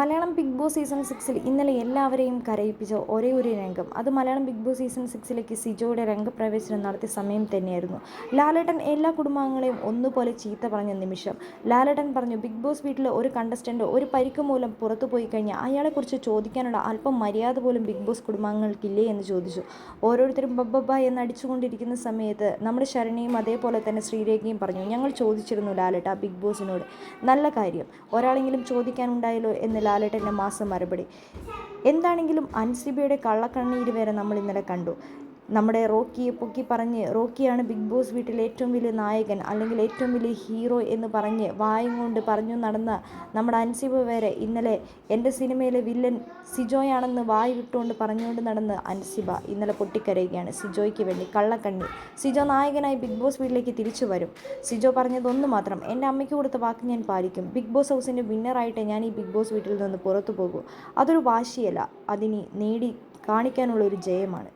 Malayalam big Boss season സിക്സിൽ ഇന്നലെ എല്ലാവരെയും കരയിപ്പിച്ച ഒരേ ഒരു രംഗം. അത് മലയാളം ബിഗ് ബോസ് സീസൺ സിക്സിലേക്ക് സിജോയുടെ രംഗപ്രവേശനം നടത്തിയ സമയം തന്നെയായിരുന്നു. ലാലേട്ടൻ എല്ലാ കുടുംബാംഗങ്ങളെയും ഒന്നുപോലെ ചീത്ത പറഞ്ഞ നിമിഷം. ലാലേട്ടൻ പറഞ്ഞു ബിഗ് ബോസ് വീട്ടിലെ ഒരു കണ്ടസ്റ്റന്റ് ഒരു പരിക്ക് മൂലം പുറത്തു പോയി കഴിഞ്ഞാൽ അയാളെക്കുറിച്ച് ചോദിക്കാനുള്ള അല്പം മര്യാദ പോലും ബിഗ് ബോസ് കുടുംബാംഗങ്ങൾക്കില്ലേ? എന്ന് ചോദിച്ചു. ഓരോരുത്തരും ബബ്ബബ്ബ എന്ന് അടിച്ചുകൊണ്ടിരിക്കുന്ന സമയത്ത് നമ്മുടെ ശരണിയും അതേപോലെ തന്നെ ശ്രീരേഖയും പറഞ്ഞു ഞങ്ങൾ ചോദിച്ചിരുന്നു ലാലേട്ട ബിഗ് ബോസിനോട്. നല്ല കാര്യം. ഒരാളെങ്കിലും ചോദിക്കാനുണ്ടായല്ലോ എന്ന് ലാലേട്ടന്റെ മാസം മറുപടി. എന്താണെങ്കിലും അൻസിബയുടെ കള്ളക്കണ്ണീര് വരെ നമ്മൾ ഇന്നലെ കണ്ടു. നമ്മുടെ റോക്കിയെ പൊക്കി പറഞ്ഞ് റോക്കിയാണ് ബിഗ് ബോസ് വീട്ടിലെ ഏറ്റവും വലിയ നായകൻ അല്ലെങ്കിൽ ഏറ്റവും വലിയ ഹീറോ എന്ന് പറഞ്ഞ് വായും കൊണ്ട് പറഞ്ഞു നടന്ന നമ്മുടെ അൻസിബ വരെ ഇന്നലെ എന്റെ സിനിമയിലെ വില്ലൻ സിജോയാണെന്ന് വായി വിട്ടുകൊണ്ട് പറഞ്ഞുകൊണ്ട് നടന്ന് അൻസിബ ഇന്നലെ പൊട്ടിക്കരയുകയാണ് സിജോയ്ക്ക് വേണ്ടി കള്ളക്കണ്ണി. സിജോ നായകനായി ബിഗ് ബോസ് വീട്ടിലേക്ക് തിരിച്ചു വരും. സിജോ പറഞ്ഞതൊന്നു മാത്രം എന്റെ അമ്മയ്ക്ക് കൊടുത്ത വാക്ക് ഞാൻ പാലിക്കും. ബിഗ് ബോസ് ഹൗസിന്റെ വിന്നറായിട്ട് ഞാൻ ഈ ബിഗ് ബോസ് വീട്ടിൽ നിന്ന് പുറത്തു പോകൂ. അതൊരു വാശിയല്ല അതിനി നേടി കാണിക്കാനുള്ള ഒരു ജയമാണ്.